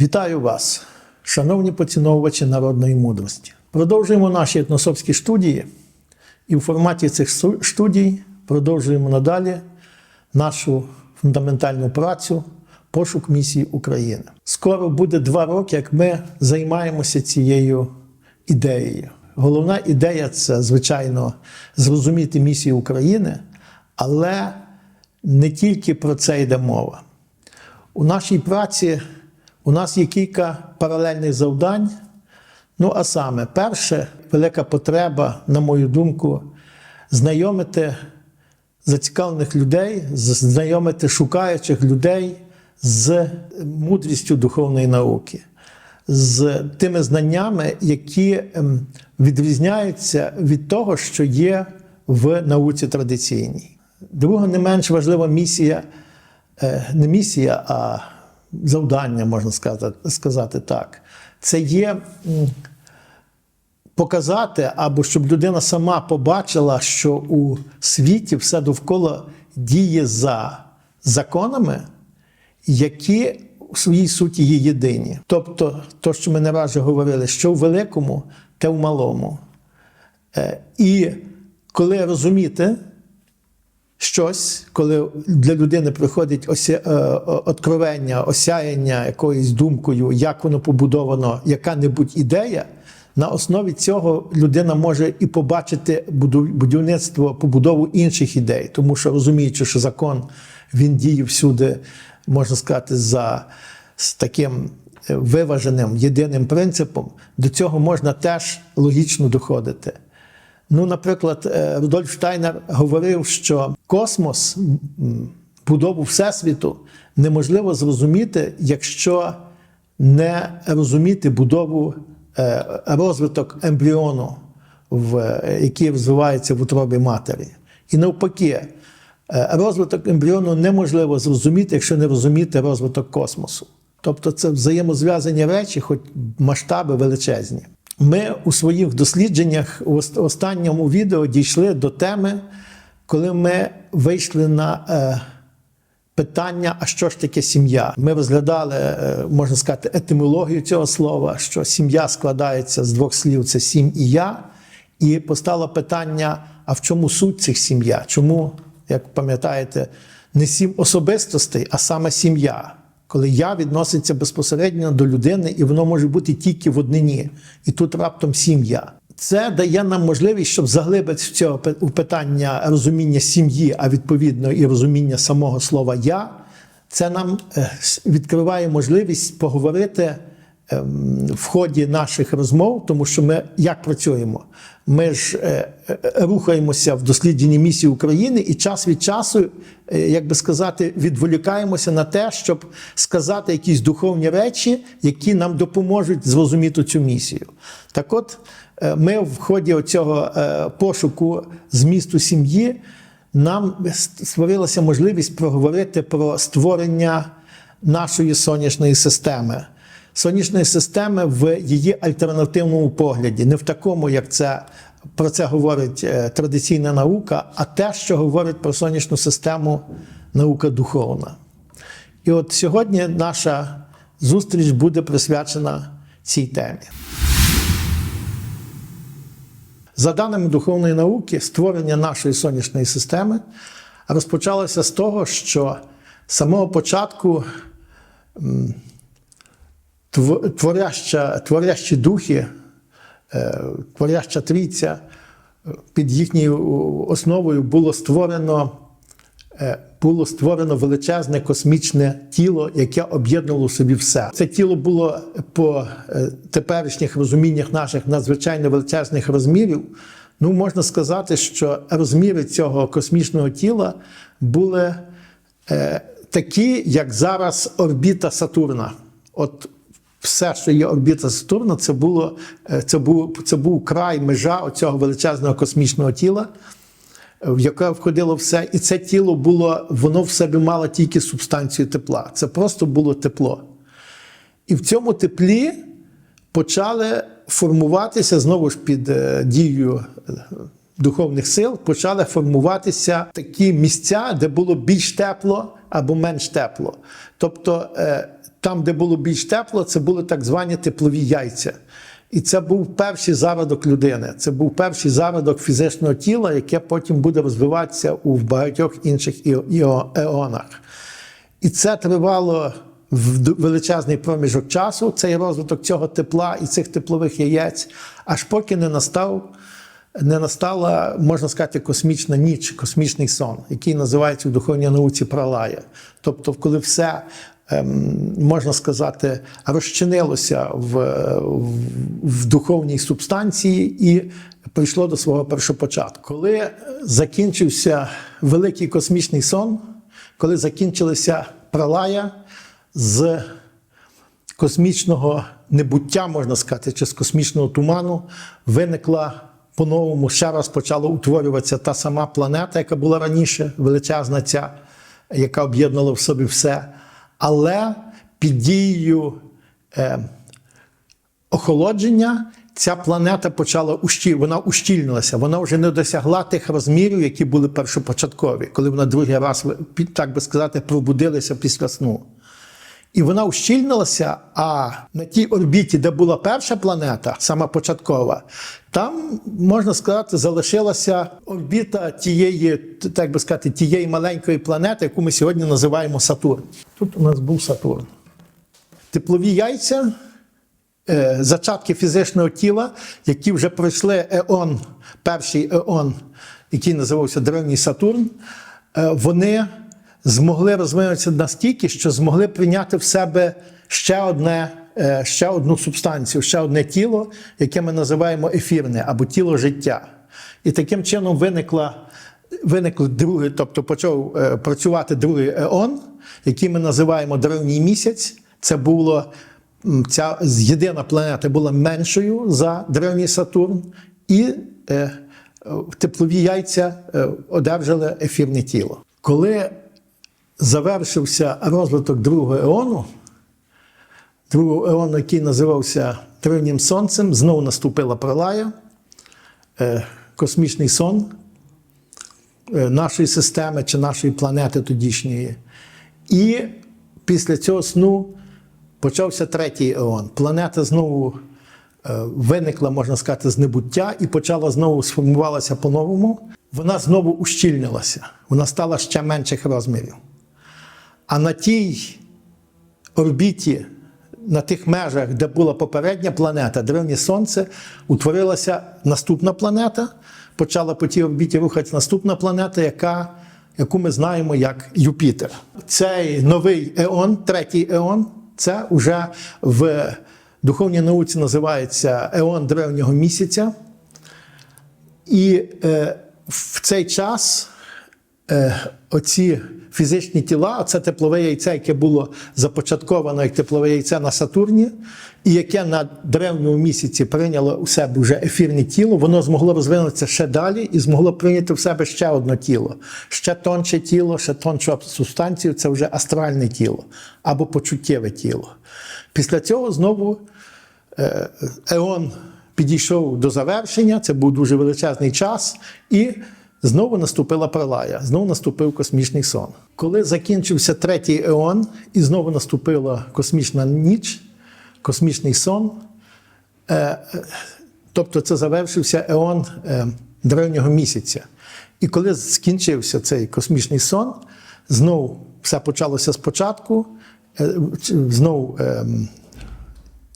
Вітаю вас, шановні поціновувачі народної мудрості. Продовжуємо наші етносовські студії, і в форматі цих студій продовжуємо надалі нашу фундаментальну працю пошук місії України. Скоро буде два роки, як ми займаємося цією ідеєю. Головна ідея це, звичайно, зрозуміти місію України, але не тільки про це йде мова. У нашій праці у нас є кілька паралельних завдань. Ну, а саме, перше, велика потреба, на мою думку, знайомити зацікавлених людей, знайомити шукаючих людей з мудрістю духовної науки, з тими знаннями, які ем, відрізняються від того, що є в науці традиційній. Друга, не менш важлива місія, е, не місія, а завдання, можна сказати, сказати так. Це є показати, або щоб людина сама побачила, що у світі все довкола діє за законами, які у своїй суті є єдині. Тобто, то, що ми не раз говорили, що в великому, те в малому. Е, І коли розуміти щось, коли для людини приходить ося, е, е, откровення, осяяння якоюсь думкою, як воно побудовано, яка-небудь ідея, на основі цього людина може і побачити будівництво, побудову інших ідей, тому що розуміючи, що закон він діє всюди, можна сказати, за з таким е, виваженим єдиним принципом, до цього можна теж логічно доходити. Ну, наприклад, е, Рудольф Штайнер говорив, що космос, будову Всесвіту неможливо зрозуміти, якщо не розуміти будову е, розвиток ембріону, який розвивається в утробі матері. І навпаки, е, розвиток ембріону неможливо зрозуміти, якщо не розуміти розвиток космосу. Тобто це взаємозв'язані речі, хоч масштаби величезні. Ми у своїх дослідженнях у останньому відео дійшли до теми, коли ми вийшли на е, питання, а що ж таке сім'я? Ми розглядали, е, можна сказати, етимологію цього слова, що сім'я складається з двох слів: це сім і я. І постало питання: а в чому суть цих сім'я? Чому, як пам'ятаєте, не сім особистостей, а саме сім'я? Коли я відноситься безпосередньо до людини, і воно може бути тільки в однині, і тут раптом сім'я. Це дає нам можливість, щоб заглибити в цього у питання розуміння сім'ї, а відповідно і розуміння самого слова я. Це нам е, відкриває можливість поговорити ем, в ході наших розмов, тому що ми як працюємо? Ми ж е, е, рухаємося в дослідженні місії України і час від часу, е, як би сказати, відволікаємося на те, щоб сказати якісь духовні речі, які нам допоможуть зрозуміти цю місію. Так от, е, ми в ході цього пошуку змісту сім'ї нам створилася можливість проговорити про створення нашої сонячної системи. Сонячної системи в її альтернативному погляді, не в такому, як це про це говорить е, традиційна наука, а те, що говорить про сонячну систему наука духовна. І от сьогодні наша зустріч буде присвячена цій темі. За даними духовної науки, створення нашої сонячної системи розпочалося з того, що з самого початку творяща, творящі духи, е, творяща трійця е, під їхньою основою було створено, е, було створено величезне космічне тіло, яке об'єднало в собі все. Це тіло було по теперішніх розуміннях наших надзвичайно величезних розмірів. Ну, можна сказати, що розміри цього космічного тіла були е, такі, як зараз орбіта Сатурна. От все, що є орбіта Сатурна, це було е, це був, це був край межа цього величезного космічного тіла, в яке входило все. І це тіло було, воно в себе мало тільки субстанцію тепла. Це просто було тепло. І в цьому теплі почали формуватися знову ж під е, дією е, духовних сил, почали формуватися такі місця, де було більш тепло або менш тепло. Тобто там, де було більш тепло, це були так звані теплові яйця. І це був перший зародок людини. Це був перший зародок фізичного тіла, яке потім буде розвиватися у багатьох інших еонах. І це тривало в величезний проміжок часу, цей розвиток цього тепла і цих теплових яєць, аж поки не настав. Не настала, можна сказати, космічна ніч, космічний сон, який називається в духовній науці пралая. Тобто, коли все, можна сказати, розчинилося в, в, в духовній субстанції і прийшло до свого першопочатку. Коли закінчився великий космічний сон, коли закінчилася пралая з космічного небуття, можна сказати, чи з космічного туману, виникла по-новому, ще раз почала утворюватися та сама планета, яка була раніше, величезна ця, яка об'єднала в собі все. Але під дією е, охолодження ця планета почала ущіль, вона ущільнилася. Вона вже не досягла тих розмірів, які були першопочаткові, коли вона другий раз, так би сказати, пробудилася після сну. І вона ущільнилася, а на тій орбіті, де була перша планета, сама початкова, там, можна сказати, залишилася орбіта тієї, так би сказати, тієї маленької планети, яку ми сьогодні називаємо Сатурн. Тут у нас був Сатурн. Теплові яйця, е, зачатки фізичного тіла, які вже пройшли еон, перший еон, який називався Древній Сатурн, е, вони змогли розвинутися настільки, що змогли прийняти в себе ще одне. е, Ще одну субстанцію, ще одне тіло, яке ми називаємо ефірне або тіло життя. І таким чином виникла, виникло другий, тобто почав е, працювати другий еон, який ми називаємо древній місяць. Це було ця єдина планета була меншою за древній Сатурн, і е, теплові яйця е, одержали ефірне тіло. Коли завершився розвиток другого еону, другого еону, який називався Древнім Сонцем, знову наступила пролая, е, космічний сон е, нашої системи чи нашої планети тодішньої. І після цього сну почався третій еон. Планета знову е, виникла, можна сказати, з небуття і почала знову сформувалася по-новому. Вона знову ущільнилася, вона стала ще менших розмірів. А на тій орбіті, на тих межах, де була попередня планета, древнє Сонце, утворилася наступна планета, почала по тій орбіті рухатися наступна планета, яка, яку ми знаємо як Юпітер. Цей новий еон, третій еон, це вже в духовній науці називається еон древнього місяця. І е, в цей час е, оці фізичні тіла, це теплове яйце, яке було започатковано як теплове яйце на Сатурні, і яке на древньому місяці прийняло у себе вже ефірне тіло, воно змогло розвинутися ще далі і змогло прийняти в себе ще одне тіло, ще тонше тіло, ще тоншу субстанцію це вже астральне тіло або почуттєве тіло. Після цього знову е, Еон підійшов до завершення, це був дуже величезний час, і знову наступила пролая, знову наступив космічний сон. Коли закінчився третій еон, і знову наступила космічна ніч, космічний сон, е, е, тобто це завершився еон е, древнього місяця. І коли скінчився цей космічний сон, знову все почалося спочатку, знову.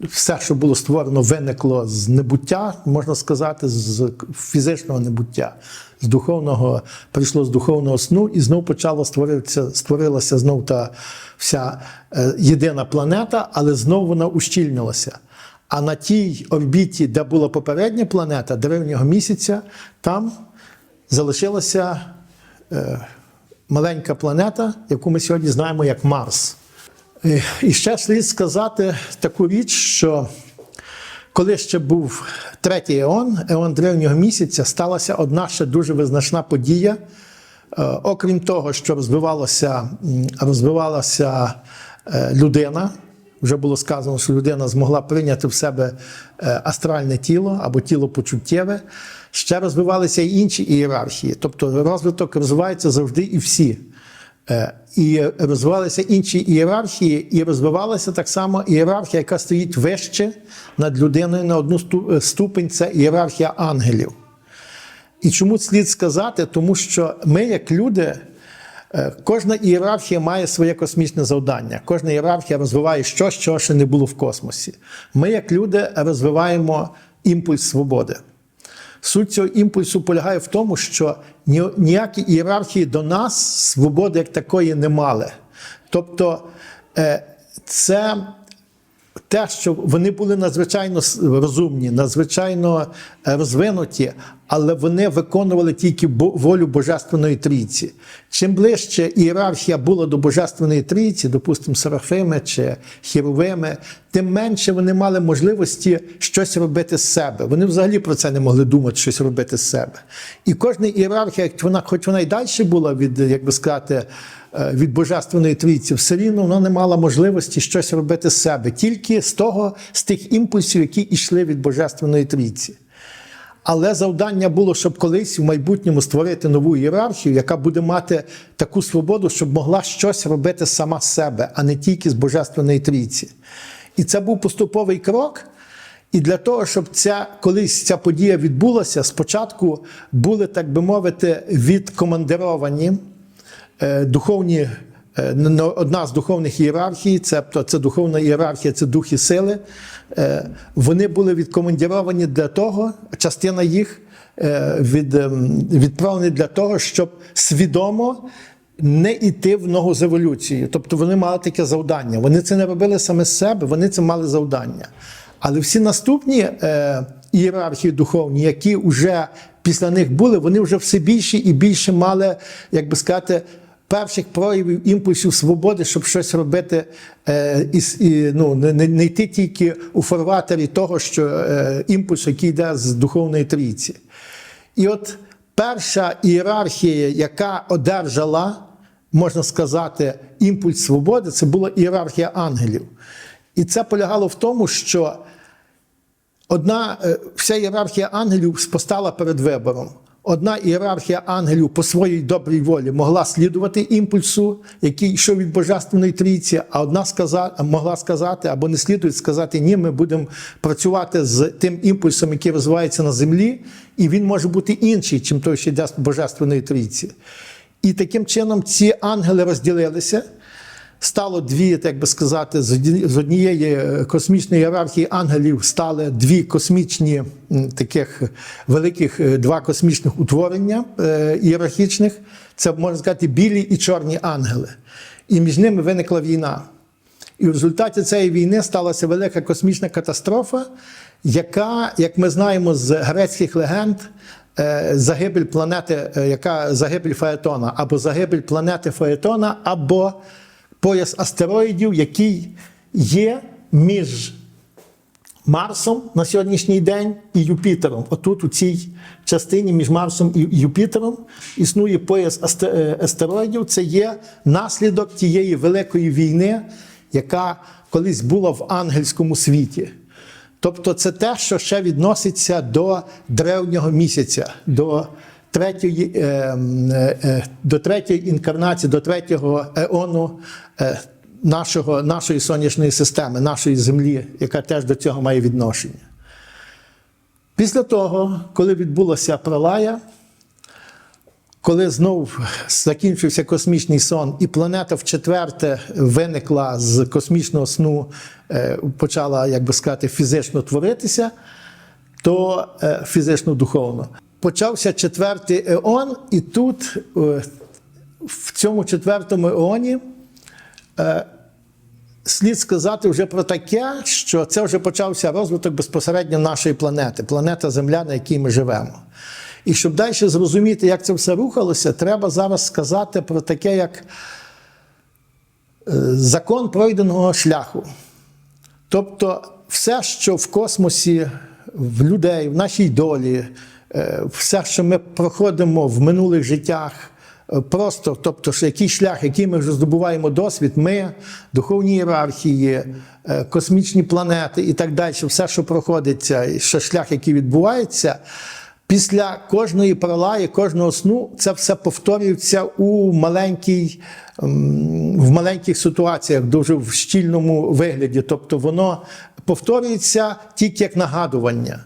Все, що було створено, виникло з небуття, можна сказати, з фізичного небуття, з духовного, прийшло з духовного сну, і знов почала створитися, створилася знов та вся е, єдина планета, але знов вона ущільнилася. А на тій орбіті, де була попередня планета древнього місяця, там залишилася е, маленька планета, яку ми сьогодні знаємо як Марс. І ще слід сказати таку річ, що коли ще був третій еон, еон древнього місяця, сталася одна ще дуже визначна подія. Е, Окрім того, що розвивалася, розвивалася е, людина, вже було сказано, що людина змогла прийняти в себе е, астральне тіло або тіло почуттєве, ще розвивалися і інші ієрархії. Тобто розвиток розвивається завжди і всі І розвивалися інші ієрархії, і розвивалася так само ієрархія, яка стоїть вище над людиною на одну ступень це ієрархія ангелів. І чому слід сказати? Тому що ми, як люди, е, кожна ієрархія має своє космічне завдання. Кожна ієрархія розвиває щось, чого ще не було в космосі. Ми, як люди, розвиваємо імпульс свободи. Суть цього імпульсу полягає в тому, що ні- ніякі ієрархії до нас свободи як такої не мали. Тобто е, це те, що вони були надзвичайно розумні, надзвичайно е, розвинуті, але вони виконували тільки волю Божественної трійці. Чим ближче ієрархія була до Божественної трійці, допустимо, Серафими чи Хіровими, тим менше вони мали можливості щось робити з себе. Вони взагалі про це не могли думати, щось робити з себе. І кожна ієрархія, як вона, хоч вона й далі була від, як би сказати, від Божественної трійці, все рівно вона не мала можливості щось робити з себе, тільки з того, з тих імпульсів, які йшли від Божественної трійці. Але завдання було, щоб колись в майбутньому створити нову ієрархію, яка буде мати таку свободу, щоб могла щось робити сама з себе, а не тільки з Божественної трійці. І це був поступовий крок. І для того, щоб ця колись ця подія відбулася, спочатку були, так би мовити, відкомандировані е, духовні. е, н- н- Одна з духовних ієрархій, це, тобто це духовна ієрархія, це духи сили. Е, Вони були відкомандіровані для того, частина їх е, від, ем, відправлені для того, щоб свідомо не йти в ногу з еволюцією. Тобто вони мали таке завдання. Вони це не робили саме з себе, вони це мали завдання. Але всі наступні е, ієрархії духовні, які вже після них були, вони вже все більше і більше мали, як би сказати, перших проявів імпульсів свободи, щоб щось робити, е, і, і, ну, не, не, йти тільки у фарватері того, що е, імпульс, який йде з духовної трійці. І от перша ієрархія, яка одержала, можна сказати, імпульс свободи, це була ієрархія ангелів. І це полягало в тому, що одна е, вся ієрархія ангелів постала перед вибором. Одна ієрархія ангелів по своїй добрій волі могла слідувати імпульсу, який йшов від Божественної трійці, а одна сказа, могла сказати або не слідує сказати, ні, ми будемо працювати з тим імпульсом, який розвивається на землі, і він може бути інший, чим той, що йде з Божественної трійці. І таким чином ці ангели розділилися. Стало дві, так би сказати, з однієї е, космічної ієрархії ангелів стали дві космічні таких великих е, два космічних утворення е, ієрархічних. Це можна сказати білі і чорні ангели. І між ними виникла війна. І в результаті цієї війни сталася велика космічна катастрофа, яка, як ми знаємо з грецьких легенд, загибель планети, яка загибель Фаетона, або загибель планети Фаетона, або пояс астероїдів, який є між Марсом на сьогоднішній день і Юпітером. Отут, у цій частині між Марсом і Юпітером, існує пояс е, астероїдів. Це є наслідок тієї великої війни, яка колись була в ангельському світі. Тобто, це те, що ще відноситься до древнього місяця, до третьої, е, е, е, до третьої інкарнації, до третього еону нашого, нашої сонячної системи, нашої землі, яка теж до цього має відношення. Після того, коли відбулася пролая, коли знов закінчився космічний сон, і планета вчетверте виникла з космічного сну, почала, як би сказати, фізично творитися, то е, фізично-духовно. Почався четвертий еон, і тут, е, в цьому четвертому еоні, е, слід сказати вже про таке, що це вже почався розвиток безпосередньо нашої планети, планета Земля, на якій ми живемо. І щоб далі зрозуміти, як це все рухалося, треба зараз сказати про таке, як е, закон пройденого шляху. Тобто, все, що в космосі, в людей, в нашій долі, все, що ми проходимо в минулих життях, е, просто, тобто, що який шлях, який ми вже здобуваємо досвід, ми, духовні ієрархії, е, космічні планети і так далі, все, що проходиться, що шлях, який відбувається, Після кожної пролаї, кожного сну це все повторюється у маленькій, в маленьких ситуаціях, дуже в щільному вигляді. Тобто воно повторюється тільки як нагадування.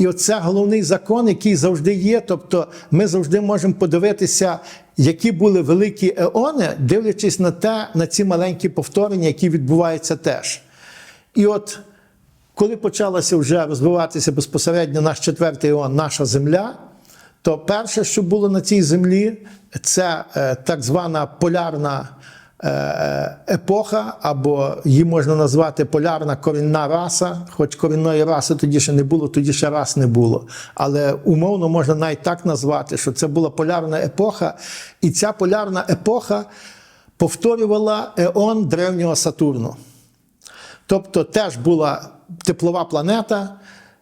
І оце головний закон, який завжди є. Тобто ми завжди можемо подивитися, які були великі еони, дивлячись на те, на ці маленькі повторення, які відбуваються теж. І от коли почалося вже розвиватися безпосередньо наш четвертий еон, наша земля, то перше, що було на цій землі, це е, так звана полярна епоха, або її можна назвати полярна корінна раса, хоч корінної раси тоді ще не було, тоді ще рас не було. Але умовно можна навіть так назвати, що це була полярна епоха, і ця полярна епоха повторювала еон древнього Сатурну. Тобто теж була теплова планета,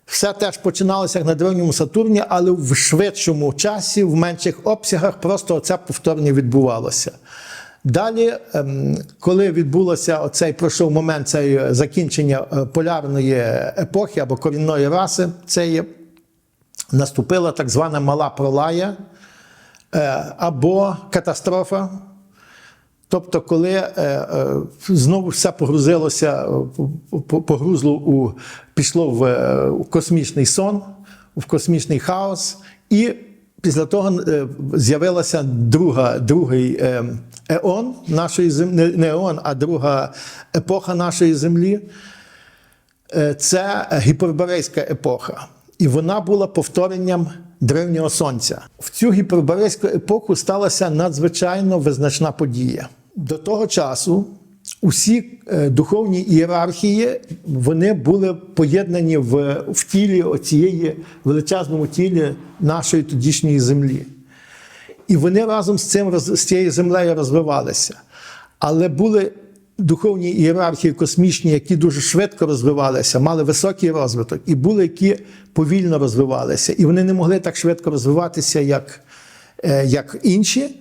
все теж починалося на древньому Сатурні, але в швидшому часі, в менших обсягах, просто це повторення відбувалося. Далі, ем, коли відбулося оцей пройшов момент цієї закінчення е, полярної епохи або корінної раси, цієї, наступила так звана мала пролая е, або катастрофа. Тобто, коли е, е, знову все погрузилося, е, погрузло у, пішло в, е, космічний сон, в космічний хаос, і після того е, з'явилася друга, другий е, еон нашої землі, не- еон, а друга епоха нашої землі. Е, Це гіперборейська епоха. І вона була повторенням древнього сонця. В цю гіперборейську епоху сталася надзвичайно визначна подія. До того часу усі е, духовні ієрархії вони були поєднані в, в тілі оцієї величезному тілі нашої тодішньої землі. І вони разом з цим з цією землею розвивалися. Але були духовні ієрархії космічні, які дуже швидко розвивалися, мали високий розвиток, і були, які повільно розвивалися. І вони не могли так швидко розвиватися, як, е, як інші.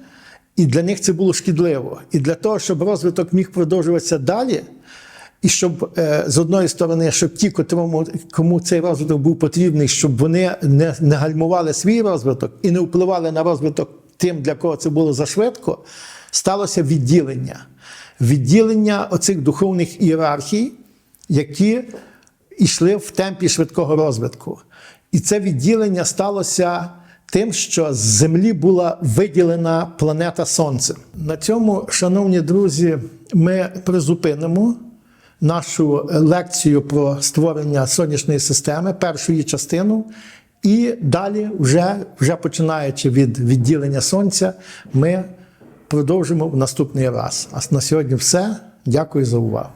І для них це було шкідливо. І для того, щоб розвиток міг продовжуватися далі, і щоб е, з одної сторони, щоб ті, котрому, кому цей розвиток був потрібний, щоб вони не, не гальмували свій розвиток і не впливали на розвиток тим, для кого це було зашвидко, сталося відділення. Відділення оцих духовних ієрархій, які йшли в темпі швидкого розвитку. І це відділення сталося тим, що з Землі була виділена планета Сонце. На цьому, шановні друзі, ми призупинимо нашу лекцію про створення сонячної системи, першу її частину. І далі, вже, вже починаючи від відділення сонця, ми продовжимо в наступний раз. А на сьогодні все. Дякую за увагу.